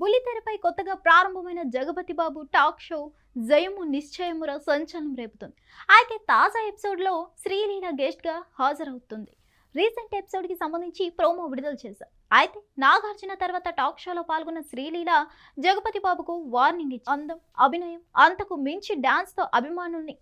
బుల్లితెరపై కొత్తగా ప్రారంభమైన జగపతి బాబు talk show జయము నిశ్చయమురా సంచలనం రేపుతుంది. అయితే తాజా ఎపిసోడ్లో శ్రీలీల గెస్ట్గా హాజరవుతుంది. రీసెంట్ ఎపిసోడ్కి సంబంధించి ప్రోమో విడుదల చేశారు. అయితే నాగార్జున తర్వాత టాక్ షోలో పాల్గొన్న శ్రీలీల జగపతి బాబుకు వార్నింగ్ ఇచ్చి అందం అభినయం అంతకు మించి డాన్స్తో అభిమానుల్ని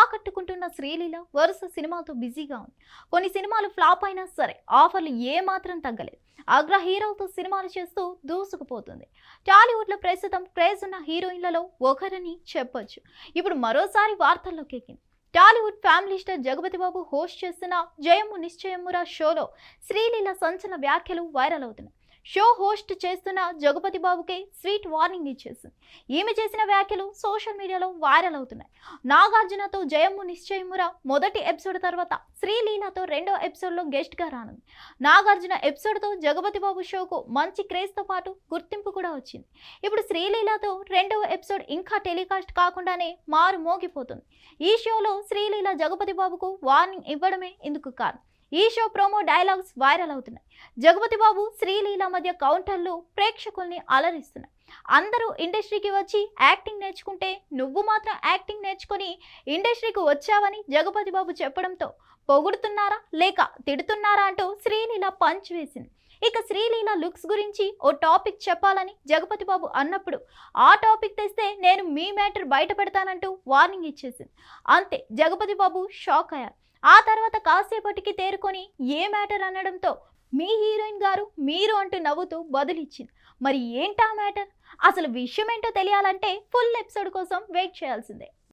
ఆకట్టుకుంటున్న శ్రీలీల వరుస సినిమాలతో బిజీగా ఉంది. కొన్ని సినిమాలు ఫ్లాప్ అయినా సరే ఆఫర్లు ఏమాత్రం తగ్గలేదు. అగ్ర హీరోతో సినిమాలు చేస్తూ దూసుకుపోతుంది. టాలీవుడ్లో ప్రస్తుతం క్రేజ్ ఉన్న హీరోయిన్లలో ఒకరని చెప్పొచ్చు. ఇప్పుడు మరోసారి వార్తల్లోకి ఎక్కింది. Tollywood family star Jagapathi Babu host చేస్తున్న జయము నిశ్చయమురా షోలో శ్రీలీల సంచలన వ్యాఖ్యలు వైరల్ అవుతున్నాయి. షో హోస్ట్ చేస్తున్న జగపతి బాబుకే స్వీట్ వార్నింగ్ ఇచ్చేసింది. ఈమె చేసిన వ్యాఖ్యలు సోషల్ మీడియాలో వైరల్ అవుతున్నాయి. నాగార్జునతో జయము నిశ్చయమురా మొదటి ఎపిసోడ్ తర్వాత శ్రీలీలతో రెండో ఎపిసోడ్లో గెస్ట్గా రానుంది. నాగార్జున ఎపిసోడ్తో జగపతి బాబు షోకు మంచి క్రేజ్తో పాటు గుర్తింపు కూడా వచ్చింది. ఇప్పుడు శ్రీలీలతో రెండవ ఎపిసోడ్ ఇంకా టెలికాస్ట్ కాకుండానే మారు మోగిపోతుంది. ఈ షోలో శ్రీలీల జగపతి బాబుకు వార్నింగ్ ఇవ్వడమే ఇందుకు కారణం. ఈ షో ప్రోమో డైలాగ్స్ వైరల్ అవుతున్నాయి. జగపతి బాబు శ్రీలీల మధ్య కౌంటర్లు ప్రేక్షకుల్ని అలరిస్తున్నాయి. అందరూ ఇండస్ట్రీకి వచ్చి యాక్టింగ్ నేర్చుకుంటే నువ్వు మాత్రం యాక్టింగ్ నేర్చుకొని ఇండస్ట్రీకి వచ్చావని జగపతి బాబు చెప్పడంతో పొగుడుతున్నారా లేక తిడుతున్నారా అంటూ శ్రీలీల పంచ్ వేసింది. ఇక శ్రీలీల లుక్స్ గురించి ఓ టాపిక్ చెప్పాలని జగపతి బాబు అన్నప్పుడు ఆ టాపిక్ తెస్తే నేను మీ మ్యాటర్ బయట పెడతానంటూ వార్నింగ్ ఇచ్చేసింది. అంతే జగపతి బాబు షాక్ అయ్యారు. ఆ తర్వాత కాసేపటికి తేరుకొని ఏ మ్యాటర్ అనడంతో మీ హీరోయిన్ గారు మీరు అంటూ నవ్వుతూ బదులిచ్చింది. మరి ఏంటా మ్యాటర్? అసలు విషయం ఏంటో తెలియాలంటే ఫుల్ ఎపిసోడ్ కోసం వెయిట్ చేయాల్సిందే.